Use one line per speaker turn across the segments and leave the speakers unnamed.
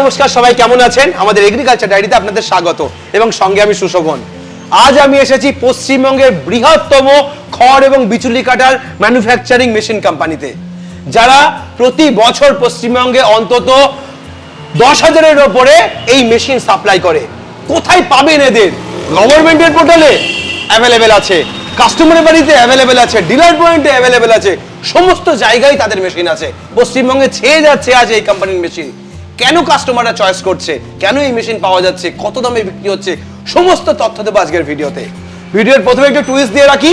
নমস্কার, সবাই কেমন আছেন? আমাদের এগ্রিকালচার ডায়েরিতে আপনাদের স্বাগত এবং সঙ্গে আমি সুশোভন। আজ আমি এসেছি পশ্চিমবঙ্গের বৃহত্তম খড় এবং বিচুলি কাটার ম্যানুফ্যাকচারিং মেশিন কোম্পানিতে যারা প্রতি বছর পশ্চিমবঙ্গে অন্তত দশ হাজারের ওপরে এই মেশিন সাপ্লাই করে। কোথায় পাবেন এদের? গভর্নমেন্টের পোর্টালে অ্যাভেলেবেল আছে কাস্টমারের বাড়িতে অ্যাভেলেবেল আছে ডিলার পয়েন্টে অ্যাভেলেবেল আছে, সমস্ত জায়গায় তাদের মেশিন আছে। পশ্চিমবঙ্গে ছেয়ে যাচ্ছে আজ এই কোম্পানির মেশিন কেন কাস্টমাররা চয়েস করছে? কেন এই মেশিন পাওয়া যাচ্ছে? কত দামে বিক্রি হচ্ছে? সমস্ত তথ্য দেবো আজকের ভিডিওতে। ভিডিওর প্রথমে একটু টুইস্ট দিয়ে রাখি।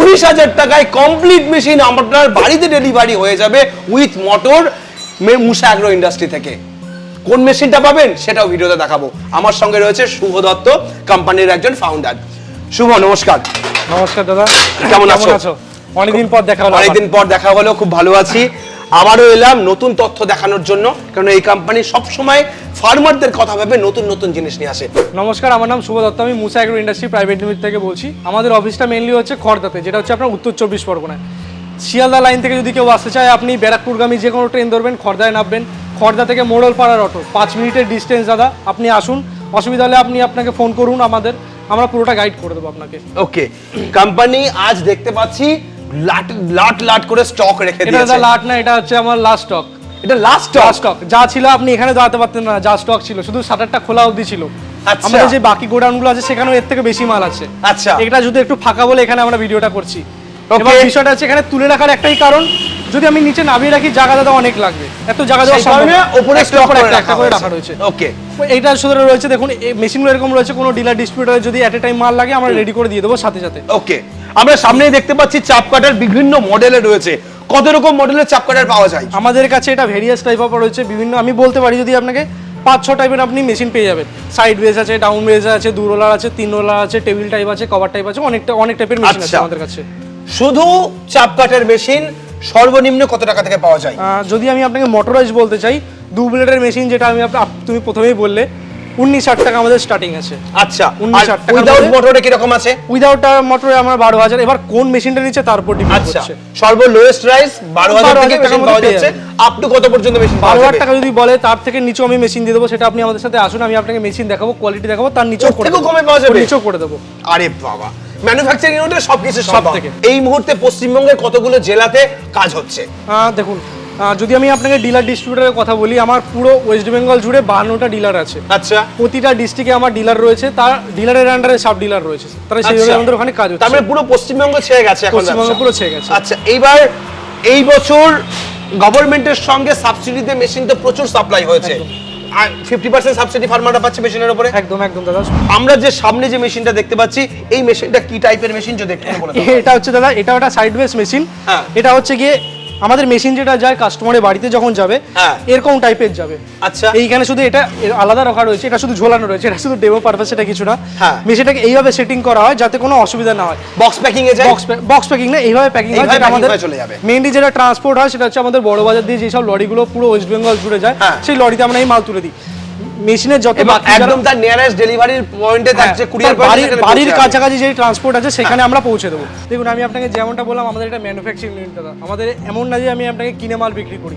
উনিশ হাজার টাকায় কমপ্লিট মেশিন আপনার বাড়িতে ডেলিভারি হয়ে যাবে with motor Musa agro industry থেকে। কোন মেশিনটা পাবেন? সেটাও ভিডিওতে দেখাবো। আমার সঙ্গে রয়েছে শুভ দত্ত কোম্পানির একজন ফাউন্ডার শুভ নমস্কার।
নমস্কার দাদা।
কেমন আছো?
অনেকদিন পর দেখা হলো
অনেকদিন পর দেখা হলো খুব ভালো আছি। আবারও এলাম নতুন তথ্য দেখানোর জন্য কারণ এই কোম্পানি সবসময় ফার্মারদের কথা ভেবে নতুন নতুন জিনিস নিয়ে আসে।
নমস্কার আমার নাম শুভ দত্ত আমি Musa agro industry private limited থেকে বলছি। আমাদের অফিসটা মেনলি হচ্ছে খড়দাতে যেটা হচ্ছে আপনার উত্তর চব্বিশ পরগনায়। শিয়ালদা লাইন থেকে যদি কেউ আসতে চায় আপনি ব্যারাকপুরগামী যে কোনো ট্রেন ধরবেন খড়দায় নামবেন। খড়দা থেকে মোড়লপাড়ার অটো পাঁচ মিনিটের ডিস্টেন্স দাদা আপনি আসুন। অসুবিধা হলে আপনি আপনাকে ফোন করুন আমাদের আমরা পুরোটা গাইড করে দেবো আপনাকে।
ওকে কোম্পানি আজ দেখতে পাচ্ছি লাট লাট লাট করে স্টক রেখে দিয়েছে।
দাদা লাট না এটা হচ্ছে আমার লাস্ট স্টক
এটা লাস্ট
লাস্ট স্টক যা ছিল আপনি এখানে দাঁড়াতে পারতেন না যা স্টক ছিল। শুধু শাটারটা খোলা অবধি ছিল।
আচ্ছা।
আমাদের যে বাকি গোডাউনগুলো আছে সেখানেও এর থেকে বেশি মাল আছে।
আচ্ছা।
এটা একটু ফাঁকা বলে এখানে আমরা ভিডিওটা করছি। এবার বিষয়টা হচ্ছে এখানে তুলে রাখার একটাই কারণ যদি আমি নিচে নামিয়ে রাখি জায়গা দাদা অনেক লাগবে। এত জায়গা দেওয়া সম্ভব না।
উপরে স্টক করে
একটা করে রাখা রয়েছে
ওকে
এইটা শুধু রয়েছে দেখুন এই মেশিনগুলো এরকম রয়েছে কোনো ডিলার ডিস্ট্রিবিউটার যদি এট এ টাইম মাল লাগে আমরা রেডি করে দিয়ে দেবো সাথে সাথে।
ওকে আমরা সামনেই দেখতে পাচ্ছি চাপ কাটার বিভিন্ন মডেলে রয়েছে। কত রকম মডেলের চাপ কাটার পাওয়া যায়?
আমাদের কাছে এটা ভেরিয়াস টাইপ অফ রয়েছে বিভিন্ন আমি বলতে পারি যদি আপনাকে পাঁচ ছ টাইপের আপনি মেশিন পেয়ে যাবেন। সাইড ওয়েজ আছে ডাউন বেস আছে দু রোলার আছে তিন রোলার আছে টেবিল টাইপ আছে কভার টাইপ আছে অনেকটা অনেক টাইপের মেশিন আছে
আচ্ছা।
আমাদের কাছে।
শুধু চাপ কাটার মেশিন সর্বনিম্ন কত টাকা থেকে পাওয়া যায়?
যদি আমি আপনাকে মোটরাইজ বলতে চাই দু ব্লেডের মেশিন যেটা আমি তুমি প্রথমেই বললে উনিশ ষাট টাকা আমাদের স্টার্টিং আছে।
আচ্ছা
উনিশ হাজার টাকার
উইদাউট মোটরে কীরকম আছে?
উইদাউট মোটরে আমরা বারো হাজার এবার কোন মেশিনটা নিচ্ছে তার উপর ডিপেন্ড
আচ্ছা সর্ব লোয়েস্ট প্রাইস বারো হাজার
12,000
থেকে মেশিন পাওয়া যাচ্ছে। আপ টু কত পর্যন্ত মেশিন
বারো হাজার টাকা যদি বলে তার থেকে নিচেও আমি মেশিন দিয়ে দেবো সেটা আপনি আমাদের সাথে আসুন আমি আপনাকে মেশিন দেখাবো কোয়ালিটি দেখাবো তার নিচেও করে দেবো।
কমে পাওয়া যাবে?
নিচেও করে দেবো।
আরে বাবা ম্যানুফ্যাকচারিং ইউনিটে সবকিছু
সব থেকে।
এই মুহূর্তে পশ্চিমবঙ্গের কতগুলো জেলাতে কাজ হচ্ছে?
দেখুন যদি আমি আপনাকে ডিলার ডিস্ট্রিবিউটারের কথা বলি আমার পুরো ওয়েস্ট বেঙ্গল জুড়ে বাহান্নটা ডিলার আছে।
আচ্ছা।
প্রতিটা ডিস্ট্রিক্টে আমার ডিলার রয়েছে তার ডিলারের আন্ডারে সাব ডিলার রয়েছে। তারা সেইভাবে
আচ্ছা।
আমাদের ওখানে কাজ হচ্ছে।
মানে পুরো পশ্চিমবঙ্গ ছেয়ে গেছে এখন
পশ্চিমবঙ্গ পুরো ছেয়ে গেছে।
আচ্ছা এইবার এই বছর গভর্নমেন্টের সঙ্গে সাবসিডিতে মেশিন তো প্রচুর সাপ্লাই হয়েছে। আর ফিফটি পার্সেন্ট সাবসিডি ফার্মাররা পাচ্ছে মেশিনের উপরে?
একদম একদম দাদা।
আমরা যে সামনে যে মেশিনটা দেখতে পাচ্ছি এই মেশিনটা কি টাইপের মেশিন যদি একটু বলে
এটা হচ্ছে দাদা এটা ওটা সাইড বেস মেশিন
হ্যাঁ।
এটা হচ্ছে গিয়ে আমাদের মেশিন যেটা যায় কাস্টমারের বাড়িতে যখন যাবে
হ্যাঁ।
এরকম টাইপের যাবে
আচ্ছা
এইখানে শুধু এটা আলাদা রাখা রয়েছে এটা শুধু ঝোলানো রয়েছে এটা শুধু ডেমো পারপাস এটা কিছু না
হ্যাঁ।
মেশিনটাকে এইভাবে সেটিং করা হয় যাতে কোনো অসুবিধা না হয়
বক্স প্যাকিং এ যায়
বক্স বক্স প্যাকিং না এইভাবে প্যাকিং হয় যেটা আমাদের
চলে যাবে।
মেইনলি যেটা ট্রান্সপোর্ট হয় সেটা হচ্ছে আমাদের বড় বাজার দিয়ে যেসব লরিগুলো পুরো ওয়েস্ট বেঙ্গল জুড়ে যায়
হ্যাঁ।
সেই লরিতে আমরা এই মাল তুলে দিই মেশিনের যত
একদম তার নিয়ারেস্ট ডেলিভারির পয়েন্টে
হ্যাঁ,
কুরিয়ার
বাড়ির বাড়ির কাছাকাছি যে ট্রান্সপোর্ট আছে সেখানে আমরা পৌঁছে দেবো। দেখুন আমি আপনাকে যেমনটা বললাম আমাদের এটা ম্যানুফ্যাকচারিং ইউনিট দাদা। আমাদের এমন না যে আমি আপনাকে কিনে মাল বিক্রি করি।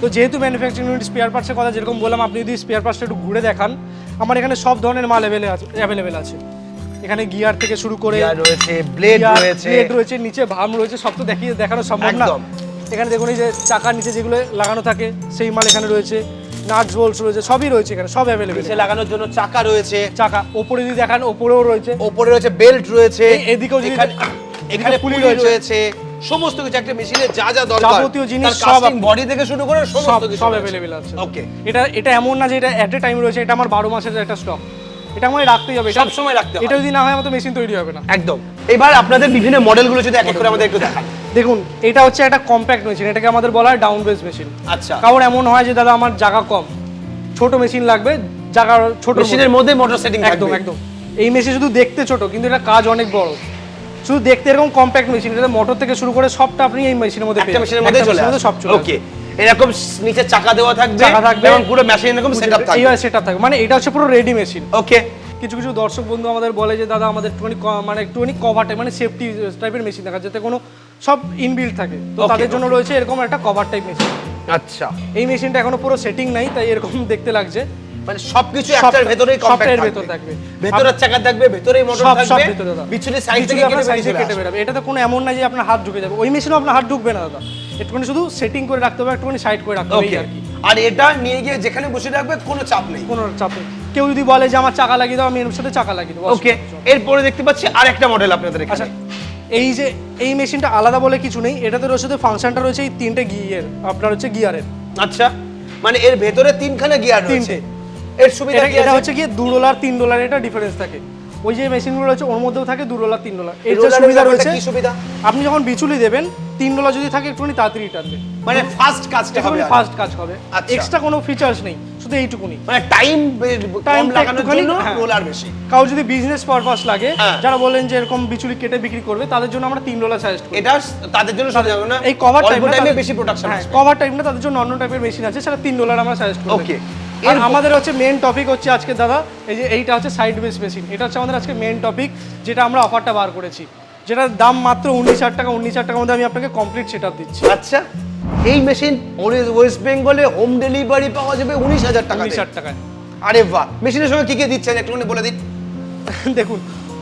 তো যেহেতু ম্যানুফ্যাকচারিং ইউনিট স্পেয়ার পার্টসের কথা যেরকম বললাম আপনি যদি স্পেয়ার পার্টসটা একটু ঘুরে দেখান আমার এখানে সব ধরনের মাল অ্যাভেলেবল আছে অ্যাভেলেবেল আছে। এখানে গিয়ার থেকে শুরু করে
রয়েছে ব্লেড রয়েছে।
প্লেট রয়েছে নিচে ভাম রয়েছে সব তো দেখিয়ে দেখানো সম্ভব না। এখানে দেখুন এই যে চাকার নিচে যেগুলো লাগানো থাকে সেই মাল এখানে রয়েছে। নাটস বোল্টস রয়েছে সবই রয়েছে এখানে সব অ্যাভেলেবেল
নিচে লাগানোর জন্য চাকা রয়েছে।
চাকা ওপরে যদি দেখান ওপরেও রয়েছে।
ওপরে রয়েছে বেল্ট রয়েছে।
এদিকেও
এখানে- পুলি
রয়েছে।
সমস্ত কিছু একটা মেশিনে যা যা দরকার।
যাবতীয় জিনিস সব
বডি থেকে শুরু করে সমস্ত কিছু
সব
রয়েছে।
আছে।
ওকে
এটা এটা এমন না যে এটা এট এ টাইম রয়েছে এটা আমার বারো মাসের একটা স্টক এটা আমায় রাখতেই হবে
সব সময় রাখতে হবে
এটা যদি না হয় আমার তো মেশিন তৈরি হবে না।
একদম। এবার আপনাদের বিভিন্ন মডেলগুলো যদি এক এক করে আমাদের একটু দেখান।
দেখুন এটা হচ্ছে একটা কম্প্যাক্ট মেশিন এটাকে আমাদের বলা হয় ডাউন বেস মেশিন
আচ্ছা।
কারণ এমন হয় যে দাদা আমার জায়গা কম। ছোট মেশিন লাগবে জায়গা ছোট
মেশিনের মধ্যে মোটর সেটিং
একদম একদম। এই মেশিন শুধু দেখতে ছোট কিন্তু এটা কাজ অনেক বড়। শুধু দেখতে এরকম কম্প্যাক্ট মেশিন এটা মোটর থেকে শুরু করে সবটা আপনি এই মেশিনের মধ্যে
একটা মেশিনের মধ্যে চলে
machine সব চলে
ওকে এরকম নিচে চাকা দেওয়া থাকবে
চাকা থাকবে।
এবং পুরো মেশিন এরকম সেটআপ থাকবে।
এইভাবে সেটআপ থাকবে। মানে এটা হচ্ছে পুরো রেডি মেশিন
ওকে
কিছু কিছু দর্শক বন্ধু আমাদের বলে যে দাদা আমাদের একটুখানি মানে একটুখানি কভার টাইপ মানে সেফটি টাইপের মেশিন দেখা যাতে কোনো সব ইনবিল্ড থাকে। তো তাদের জন্য রয়েছে এরকম একটা কভার টাইপ মেশিন
আচ্ছা।
এই মেশিনটা এখনও পুরো সেটিং নাই তাই এরকম দেখতে লাগছে।
মানে সবকিছু একটার ভেতরেই কম্প্যাক্ট থাকবে।
ভেতর
চাকা থাকবে ভেতরেই মোটর থাকবে পিছনে সাইড থেকে কেটে
সাইডে কেটে বেরোবে। এটাতে কোনো এমন নাই যে আপনার হাত ঢুকে যাবে। ওই মেশিনেও আপনার হাত ঢুকবে না দাদা। একটুখানি শুধু সেটিং করে রাখতে হবে একটুখানি সাইড করে রাখতে হবে আর কি।
আর এটা নিয়ে গিয়ে যেখানে বসে রাখবে কোনো চাপ নেই।
কোনো চাপ নেই। কেউ যদি বলে যে আমার চাকা লাগিয়ে দাও আমি এর সাথে চাকা লাগিয়ে দেবো।
ওকে এরপরে দেখতে পাচ্ছি আর একটা মডেল আপনাদের
আচ্ছা এই যে এই মেশিনটা আলাদা বলে কিছু নেই। এটাতে রয়েছে ফাংশনটা রয়েছে এই তিনটে গিয়ার আপনার হচ্ছে গিয়ারের
আচ্ছা। মানে এর ভেতরে তিনখানা গিয়ার রয়েছে।
তিনটে।
এর সুবিধা
এটা
কি
এটা হচ্ছে গিয়ে দু ডলার তিন ডলার এটা ডিফারেন্স থাকে। ওই যে মেশিনগুলো রয়েছে ওর মধ্যেও থাকে দু ডলার তিন ডলার। এর যে সুবিধা রয়েছে
কি সুবিধা?
আপনি যখন বিচুলি দেবেন তিন ডলার যদি থাকে একটুখানি তাড়াতাড়ি টানবে
মানে ফার্স্ট কাজটা হবে।
ফাস্ট কাজ হবে। এক্সট্রা কোনো ফিচার্স নেই শুধু এইটুকুনি।
মানে টাইম কম
Time টা
লাগানোর জন্য
হ্যাঁ।
রোলার বেশি।
কাউ যদি বিজনেস পারপাস লাগে
হ্যাঁ।
যারা বলেন যে এরকম বিচুলি কেটে বিক্রি করবে তাদের জন্য আমরা তিন ডলার সাজেস্ট করি।
এটা তাদের জন্য হবে না?
এই কভার
অল্প টাইমে বেশি প্রোডাকশন
হ্যাঁ
আসবে।
কভার টাইমটা তাদের জন্য অন্য টাইপের মেশিন আছে সেটা তিন ডলার আমরা সাজেস্ট করি
Okay.
আর আমাদের হচ্ছে মেন টপিক হচ্ছে আজকে দাদা এই যে এইটা হচ্ছে সাইড বেস মেশিন এটা হচ্ছে আমাদের আজকে মেন টপিক যেটা আমরা অফারটা বার করেছি। যেটার দাম মাত্র উনিশ হাজার টাকা উনিশ হাজার টাকার মধ্যে আমি আপনাকে কমপ্লিট সেট দিচ্ছি।
আচ্ছা এই মেশিন ওয়েস্ট বেঙ্গলে হোম ডেলিভারি পাওয়া যাবে উনিশ হাজার টাকা
উনিশ হাজার টাকায়।
আরে বাহ মেশিনের সঙ্গে কি কি দিচ্ছেন একটুখানি বলে দিন।
দেখুন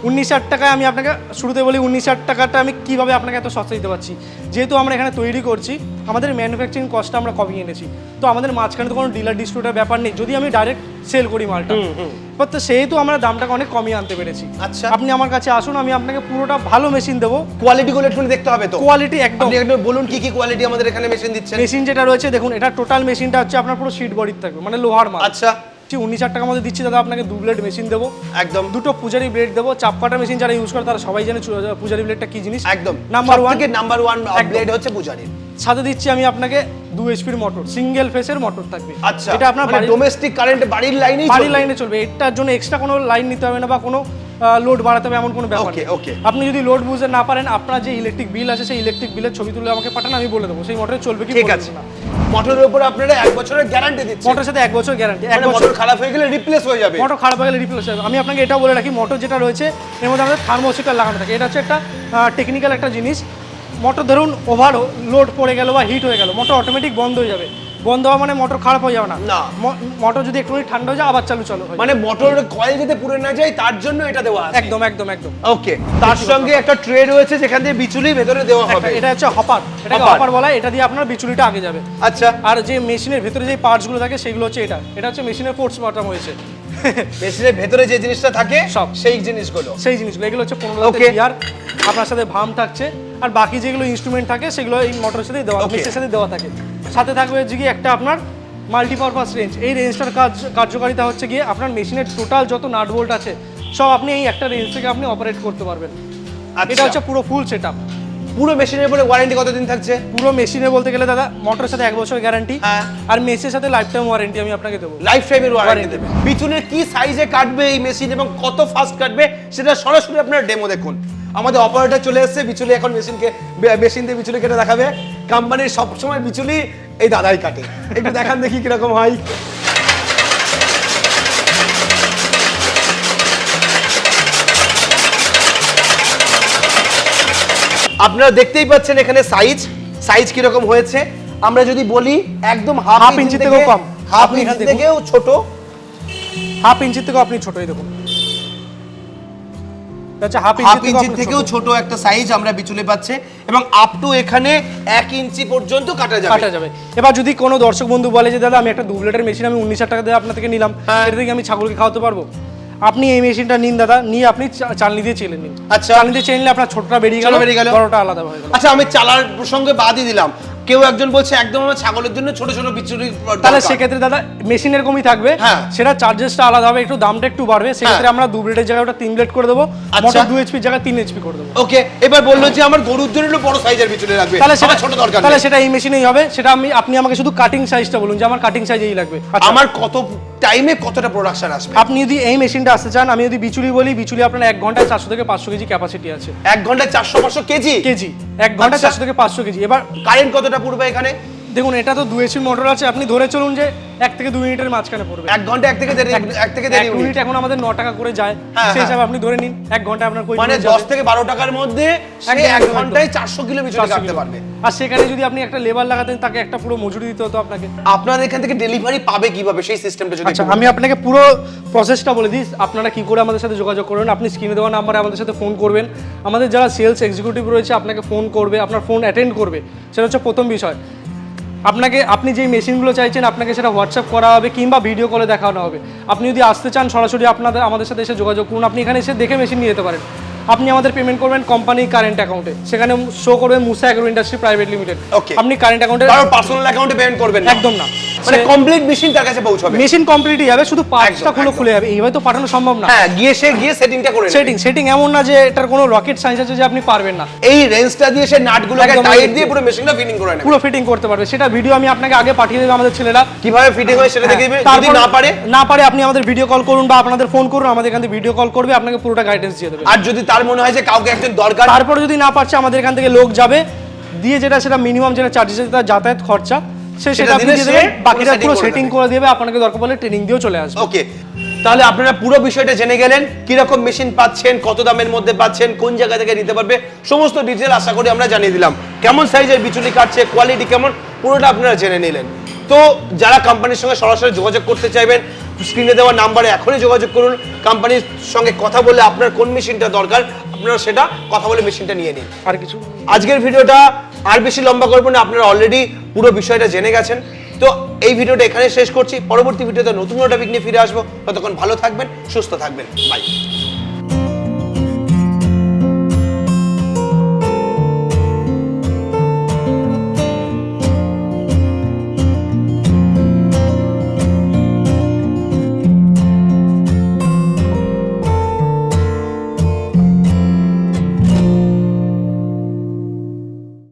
উনিশ হাজার টাকায় আমি আপনাকে শুরুতে বলি উনিশ হাজার টাকাটা আমি কীভাবে আপনাকে এত সস্তা দিতে পারছি? যেহেতু আমরা এখানে তৈরি করছি আমাদের ম্যানুফ্যাকচারিং কস্টটা আমরা কমিয়ে এনেছি। তো আমাদের মাঝখানে তো কোনো ডিলার ডিস্ট্রিবিউটার ব্যাপার নেই। যদি আমি ডাইরেক্ট সেল করি মালটা তো সেহেতু আমরা দামটাকে অনেক কমিয়ে আনতে পেরেছি।
আচ্ছা।
আপনি আমার কাছে আসুন আমি আপনাকে পুরোটা ভালো মেশিন দেবো।
কোয়ালিটি একটু দেখতে হবে তো?
কোয়ালিটি একদম।
একটু বলুন কি কি কোয়ালিটি আমাদের এখানে মেশিন দিচ্ছে
মেশিন যেটা রয়েছে দেখুন এটা টোটাল মেশিনটা হচ্ছে আপনার পুরো সিট বডির থাকবে মানে লোহার মাল।
আচ্ছা।
উনিশ হাজার টাকার মধ্যে দিচ্ছি দাদা আপনাকে দু ব্লেড মেশিন দেবো।
একদম।
দুটো পূজারি ব্লেড দেবো চাপ কাটা মেশিন যারা ইউজ করে তারা সবাই জানে পূজারি ব্লেডটা কি জিনিস।
একদম।
Number one
number one blade হচ্ছে পূজারির।
সাথে দিচ্ছি আমি আপনাকে দু এইচপির মোটর সিঙ্গেল ফেসের মোটর থাকবে।
আচ্ছা।
এটা আপনার
ডোমেস্টিক কারেন্ট বাড়ির লাইনেই
বাড়ির লাইনে চলবে। এটার জন্য এক্সট্রা কোনো লাইন নিতে হবে না বা কোনো লোড বাড়াতে হবে এমন কোনো ব্যাপার নেই।
okay.
আপনি যদি লোড বুঝতে না পারেন আপনার যে ইলেকট্রিক বিল আছে সেই ইলেকট্রিক বিলের ছবি তুলে আমাকে পাঠান আমি বলে দেবো। সেই মোটরে চলবে কি
ঠিক আছে। মোটরের উপর আপনারা এক বছরের গ্যারান্টি দিচ্ছেন
মোটরের সাথে এক বছর গ্যারান্টি এক
মানে
বছর
মোটর খারাপ হয়ে গেলে রিপ্লেস হয়ে যাবে।
মোটর খারাপ হয়ে গেলে রিপ্লেস হয়ে যাবে। আমি আপনাকে এটা বলে রাখি মোটর যেটা রয়েছে এর মধ্যে আমাদের থার্মোসিটার লাগানো থাকে। এটা হচ্ছে একটা টেকনিক্যাল একটা জিনিস। মোটর ধরুন ওভার লোড পড়ে গেল বা হিট হয়ে গেল মোটর অটোমেটিক বন্ধ হয়ে যাবে। বন্ধ হওয়া মানে মোটর খারাপ হয়ে যাবে না।
না।
মোটর যদি একটু ঠান্ডা হয়ে যায় আবার চালু চালু
মানে মোটর কয়েল যাতে পুড়ে না যায় তার জন্য এটা দেওয়া আছে।
একদম একদম একদম।
ওকে তার সঙ্গে একটা ট্রে রয়েছে যেখান দিয়ে বিচুলি ভেতরে দেওয়া হবে।
এটা হচ্ছে হপার এটাকে হপার বলা হয়, এটা দিয়ে আপনার বিচুলিটা আগে যাবে।
আচ্ছা।
আর যে মেশিনের ভেতরে যে পার্টসগুলো থাকে সেগুলো হচ্ছে এটা। এটা হচ্ছে মেশিনের ফোর্স বাটাম হয়েছে।
মেশিনের ভেতরে যে জিনিসটা থাকে
সব।
সেই জিনিসগুলো।
সেই জিনিসগুলো এগুলো হচ্ছে পনেরো. গিয়ার আপনার সাথে ভাম থাকছে। আর বাকি যেগুলো ইনস্ট্রুমেন্ট থাকে সেগুলো এই মোটরের সাথে দেওয়া. মেশিনের সাথে দেওয়া থাকে। সাথে থাকবে হচ্ছে গিয়ে একটা আপনার মাল্টিপারপাস রেঞ্জ এই রেঞ্জটার কাজ কার্যকারিতা হচ্ছে গিয়ে আপনার মেশিনের টোটাল যত নাট বোল্ট আছে সব আপনি এই একটা রেঞ্জ থেকে আপনি অপারেট করতে পারবেন।
আচ্ছা।
এটা হচ্ছে পুরো ফুল সেট আপ
পুরো মেশিনের উপরে ওয়ারেন্টি কতদিন থাকছে?
পুরো মেশিনে বলতে গেলে দাদা মোটরের সাথে এক বছর গ্যারান্টি। আর মেসের সাথে লাইফ টাইম ওয়ারেন্টি আমি আপনাকে দেবো।
লাইফ টাইমের ওয়ারেন্টি দেবে। বিচুনের কি সাইজে কাটবে এই মেশিন এবং কত ফাস্ট কাটবে সেটা সরাসরি আপনারা ডেমো দেখুন। আমাদের অপারেটর চলে এসেছে বিচুলি এখন মেশিনকে মেশিন দিয়ে বিচুলি কেটে দেখাবে। কোম্পানির সবসময় বিচুলি এই দাদাই কাটে। একটু দেখান দেখি কীরকম হয়। আপনারা দেখতেই পাচ্ছেন এখানে সাইজ সাইজ কীরকম হয়েছে। আমরা যদি বলি একদম হাফ ইঞ্চি
ইঞ্চি থেকেও কম।
Half inch. থেকেও ছোট।
হাফ ইঞ্চির থেকেও আপনি ছোটই দেখুন। হচ্ছে হাফ
হাফ
ইঞ্চি
থেকেও ছোট। একটা সাইজ আমরা বিচুলে পাচ্ছে এবং আপ টু এখানে এক ইঞ্চি পর্যন্ত কাটা যাবে।
কাটা যাবে। এবার যদি কোনো দর্শক বন্ধু বলে যে দাদা আমি একটা ব্লেডের মেশিন আমি উনিশ হাজার টাকা দিয়ে আপনার থেকে নিলাম।
হ্যাঁ।
এটা থেকে আমি ছাগলকে খাওয়াতে পারব? আপনি এই মেশিনটা নিন দাদা। নিয়ে আপনি চালনি দিয়ে চেলে নিন।
আচ্ছা।
চালনি দিয়ে চেলে আপনার ছোটটা বেরিয়ে গেল
বেরিয়ে গেল।
বড়টা আলাদা হয়ে গেল।
আচ্ছা আমি চালার প্রসঙ্গে বাদই দিলাম। কেউ একজন বলছে একদম আমার ছাগলের জন্য ছোট ছোট বিচ্ছুরি
তাহলে সেক্ষেত্রে দাদা মেশিন এরকমই থাকবে।
হ্যাঁ।
সেটা চার্জেসটা আলাদা হবে একটু দামটা একটু বাড়বে। সেক্ষেত্রে আমরা দু ব্লেডের জায়গায় ওটা তিন ব্লেড করে দেবো।
আচ্ছা।
মোটর দু এইচপির জায়গায় তিন এইচপি করে দেবো।
ওকে এবার বলল যে আমার গরুর জন্য একটু বড় সাইজের বিচুলি লাগবে।
তাহলে সেটা
ছোট দরকার
তাহলে সেটা এই মেশিনেই হবে। সেটা আমি আপনি আমাকে শুধু কাটিং সাইজটা বলুন যে আমার কাটিং সাইজ এই লাগবে।
আমার কত টাইমে কতটা প্রোডাকশন আসবে?
আপনি যদি এই মেশিনটা আসতে চান আমি যদি বিচুলি বলি বিচুলি আপনার এক ঘন্টায় চারশো থেকে পাঁচশো কেজি ক্যাপাসিটি আছে।
এক ঘন্টায় চারশো পাঁচশো কেজি?
কেজি। এক ঘন্টায়
আচ্ছা।
চারশো থেকে পাঁচশো কেজি। এবার
কারেন্ট কতটা পড়বে এখানে?
দেখুন এটা তো দু এসি মোটর আছে আপনি ধরে চলুন যে এক থেকে দুই মিনিটের মাঝখানে পড়বে।
এক ঘণ্টা এক থেকে দেড় এক থেকে দেড়
মিনিট এখন আমাদের ন টাকা করে যায়
হ্যাঁ,
সেই
হ্যাঁ।
হিসাবে আপনি ধরে নিন এক ঘণ্টা আপনার কই
মানে দশ? থেকে বারো টাকার মধ্যে সে এক ঘন্টায় চারশো কিলো বিচুলি
400
কাটতে পারবে।
আর সেখানে যদি আপনি একটা লেবার লাগাতেন তাকে একটা পুরো মজুরি দিতে হতো আপনাকে।
আপনাদের এখান থেকে ডেলিভারি পাবে কীভাবে? সেই সিস্টেমটা যদি
আচ্ছা আমি আপনাকে পুরো প্রসেসটা বলে দিই। আপনারা কি করে আমাদের সাথে যোগাযোগ করবেন আপনি স্ক্রিনে দেওয়া নাম্বারে আমাদের সাথে ফোন করবেন। আমাদের যারা সেলস এক্সিকিউটিভ রয়েছে আপনাকে ফোন করবে আপনার ফোন অ্যাটেন্ড করবে। সেটা হচ্ছে প্রথম বিষয়। আপনাকে আপনি যেই মেশিনগুলো চাইছেন আপনাকে সেটা হোয়াটসঅ্যাপ করা হবে কিংবা ভিডিও কলে দেখানো হবে। আপনি যদি আসতে চান সরাসরি আপনাদের আমাদের সাথে এসে যোগাযোগ করুন। আপনি এখানে এসে দেখে মেশিন নিয়ে যেতে পারেন। আপনি আমাদের পেমেন্ট করবেন কোম্পানির কারেন্ট অ্যাকাউন্টে সেখানে শো করবেন Musa agro industry private limited আপনি কারেন্ট অ্যাকাউন্টে
পার্সোনাল অ্যাকাউন্টে পেমেন্ট করবেন
একদম না।
মানে কমপ্লিট মেশিন তার কাছে পৌঁছাবে।
মেশিন কমপ্লিটই যাবে শুধু পার্টসটা
একদম,
খুলে যাবে এইভাবে তো পাঠানো সম্ভব না।
হ্যাঁ গিয়ে সে গিয়ে সেটিংটা করে
সেটিং সেটিং এমন না যে এটার কোনো রকেট সায়েন্স আছে যে আপনি পারবেন না।
এই রেঞ্জটা দিয়ে সে নাটগুলোকে টাইট দিয়ে পুরো মেশিনটা ফিটিং করে নেবে।
পুরো ফিটিং করতে পারবে। সেটা ভিডিও আমি আপনাকে আগে পাঠিয়ে দেবো আমাদের ছেলেরা।
কীভাবে ফিটিং হয় সেটা দেখে দিবে। যদি না পারে
না পারে আপনি আমাদের ভিডিও কল করুন বা আপনাদের ফোন করুন আমাদের এখান থেকে ভিডিও কল করবে আপনাকে পুরোটা গাইডেন্স দিয়ে দেবে।
আর যদি তার মনে হয় যে কাউকে একজন দরকার
তারপরে যদি না পারছে আমাদের এখান থেকে লোক যাবে। দিয়ে যেটা সেটা মিনিমাম যেটা চার্জেস যাতায়াত খরচা। সে
সেটা
আপনি দিয়ে দেবেন বাকিটা পুরো সেটিং করে দেবে আপনাকে দরকার পড়লে ট্রেনিং দিয়েও চলে আসবে।
ওকে তাহলে আপনারা পুরো বিষয়টা জেনে গেলেন কীরকম মেশিন পাচ্ছেন কত দামের মধ্যে পাচ্ছেন কোন জায়গা থেকে নিতে পারবে সমস্ত ডিটেল আশা করি আমরা জানিয়ে দিলাম। কেমন সাইজের বিচুলি কাটছে কোয়ালিটি কেমন পুরোটা আপনারা জেনে নিলেন। তো যারা কোম্পানির সঙ্গে সরাসরি যোগাযোগ করতে চাইবেন স্ক্রিনে দেওয়া নাম্বারে এখনই যোগাযোগ করুন। কোম্পানির সঙ্গে কথা বলে আপনার কোন মেশিনটা দরকার আপনারা সেটা কথা বলে মেশিনটা নিয়ে নিন।
আর কিছু?
আজকের ভিডিওটা আর বেশি লম্বা করব না, আপনারা অলরেডি পুরো বিষয়টা জেনে গেছেন। তো এই ভিডিওটা এখানে শেষ করছি। পরবর্তী ভিডিওতে নতুন একটা পিক নিয়ে ফিরে আসব। ততক্ষণ ভালো থাকবেন, সুস্থ থাকবেন। বাই